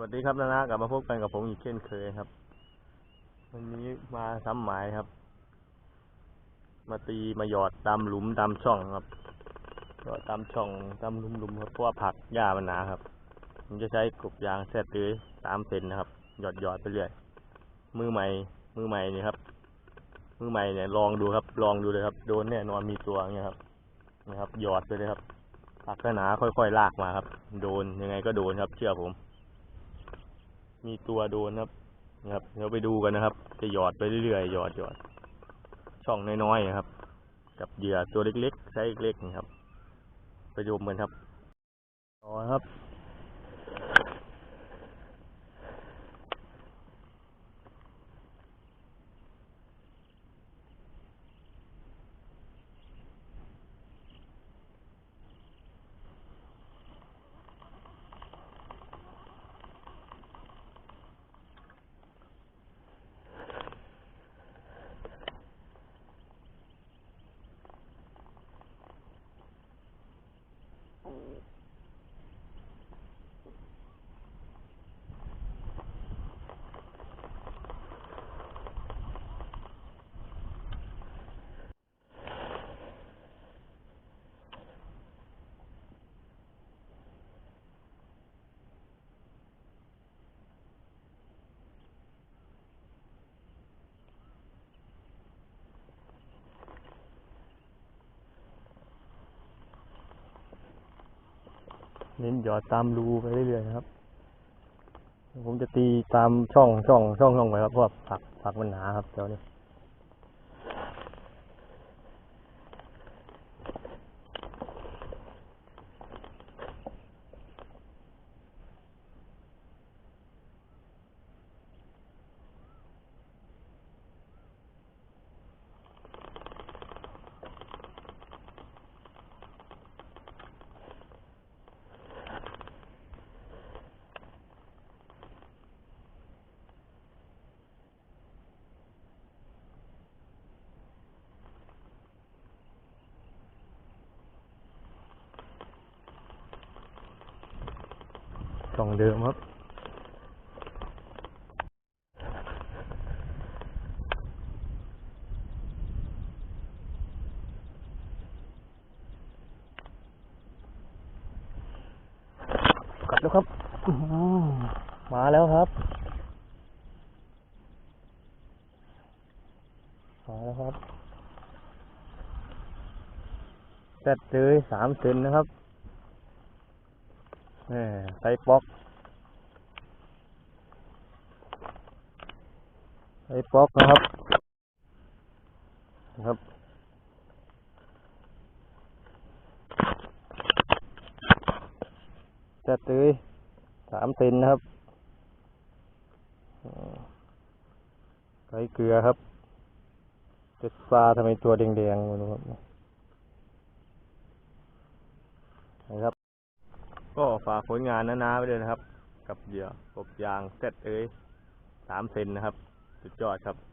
วัสดีครับนานะกลับมาพบกันกับผมอีกเช่นเคยครับ วันนี้มาซ้ำหมายครับ มาตีมาหยอดตามหลุมตามช่องครับหยอดตามช่องตามหลุมหลุมครับเพราะว่าผักหญ้ามันหนาครับผมจะใช้กบยางแซ่ตื้อสามเซนนะครับ หยอดหยอดไปเรื่อยมือใหม่ มือใหม่นี่ครับ มือใหม่เนี่ยลองดูครับ ลองดูเลยครับ โดนแน่นอนมีตัวเนี่ยครับนะครับ หยอดไปเลยครับผักหนาค่อยๆลากมาครับ โดนยังไงก็โดนครับ เชื่อผม มีตัวโดนครับนะครับเดี๋ยวไปดูกันนะครับ จะหยอดไปเรื่อยๆหยอดหยอด ช่องน้อยๆครับ กับเหยื่อตัวเล็กๆไซส์เล็กๆนะครับ ไปดูกันครับต่อครับ เน้นหยอดตามรูไปเรื่อยๆครับ ผมจะตีตามช่องช่องช่องช่องไปครับเพราะว่าผักผักมันหนาครับแถวนี้ ช่องเดิมครับ กลับแล้วครับ มาแล้วครับ มาแล้วครับแซดเลยสามเซนนะครับ แหม่ไซป๊อกไซป๊อกนะครับนะครับแซดเลยสามเซนนะครับไซส์เกลือครับเป็ดปลาทำไมตัวแดงๆม่รู้ครับนะครับ ก็ฝากผลงานนาๆไปเลยนะครับ กับเหยื่อกบยางเซตเอ้ยสามเซนนะครับ สุดยอดครับ